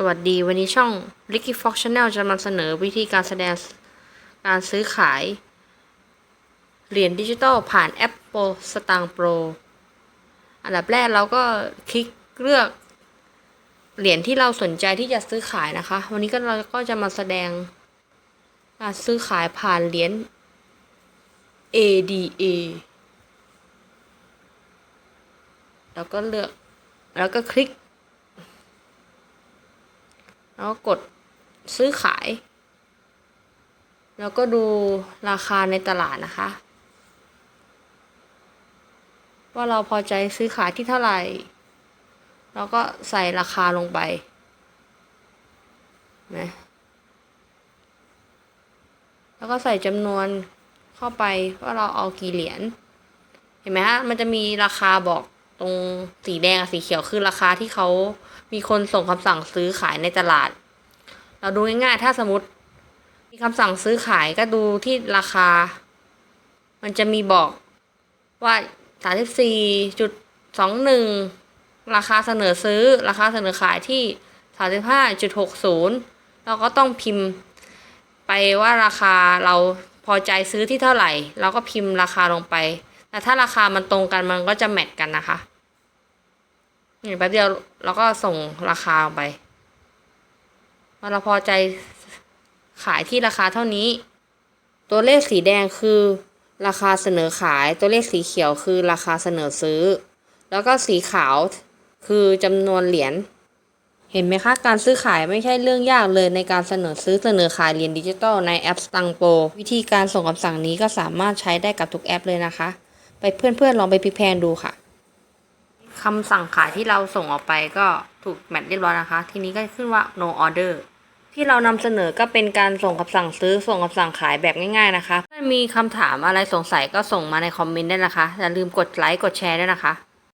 สวัสดีวันนี้ช่อง Ricky Fox Channel จะนำเสนอวิธีการแสดงการซื้อขาย เหรียญดิจิตอลผ่านแอปโปสตางโปรอันดับแรกเราก็คลิกเลือก เหรียญที่เราสนใจที่จะซื้อขายนะคะ วันนี้ก็เราก็จะมาแสดง การซื้อขายผ่านเหรียญ ADA แล้วก็เลือกแล้วก็คลิก แล้วก็กดซื้อขาย แล้วก็ดูราคาในตลาดนะคะ ว่าเราพอใจซื้อขายที่เท่าไหร่แล้วก็ใส่ราคาลงไปนะแล้วก็ใส่จำนวนเข้าไปว่าเราเอากี่เหรียญ เห็นไหมฮะ มันจะมีราคาบอก ตรงสีแดงกับสีเขียวคือราคาที่เขามีคนส่งคำสั่งซื้อขายในตลาด เราดูง่ายๆ ถ้าสมมติ มีคำสั่งซื้อขายก็ดูที่ราคา มันจะมีบอกว่าสามสิบสี่จุดสองหนึ่งราคาเสนอซื้อ ราคาเสนอขายที่สามสิบห้าจุดหกศูนย์เราก็ต้องพิมพ์ไปว่าราคาเราพอใจซื้อที่เท่าไหร่ เราก็พิมพ์ราคาลงไป แต่ถ้าราคามันตรงกันมันก็จะแมทกันนะคะนี่แป๊บเดียวเราก็ส่งราคาลงไปว่าเราพอใจขายที่ราคาเท่านี้ ตัวเลขสีแดงคือราคาเสนอขาย ตัวเลขสีเขียวคือราคาเสนอซื้อ แล้วก็สีขาวคือจำนวนเหรียญ เห็นไหมคะ การซื้อขายไม่ใช่เรื่องยากเลยในการเสนอซื้อเสนอขายเหรียญดิจิตอลในแอปสตังโปวิธีการส่งคำสั่งนี้ก็สามารถใช้ได้กับทุกแอปเลยนะคะ ไปเพื่อนๆลองไปพิแพลงดูค่ะคำสั่งขายที่เราส่งออกไปก็ถูกแมทเรียบร้อยนะคะ ทีนี้ก็ขึ้นว่า no order ที่เรานำเสนอก็เป็นการส่งคำสั่งซื้อส่งคำสั่งขายแบบง่าย ๆนะคะถ้ามีคำถามอะไรสงสัยก็ส่งมาในคอมเมนต์ได้นะคะอย่าลืมกดไลค์กดแชร์ด้วยนะคะ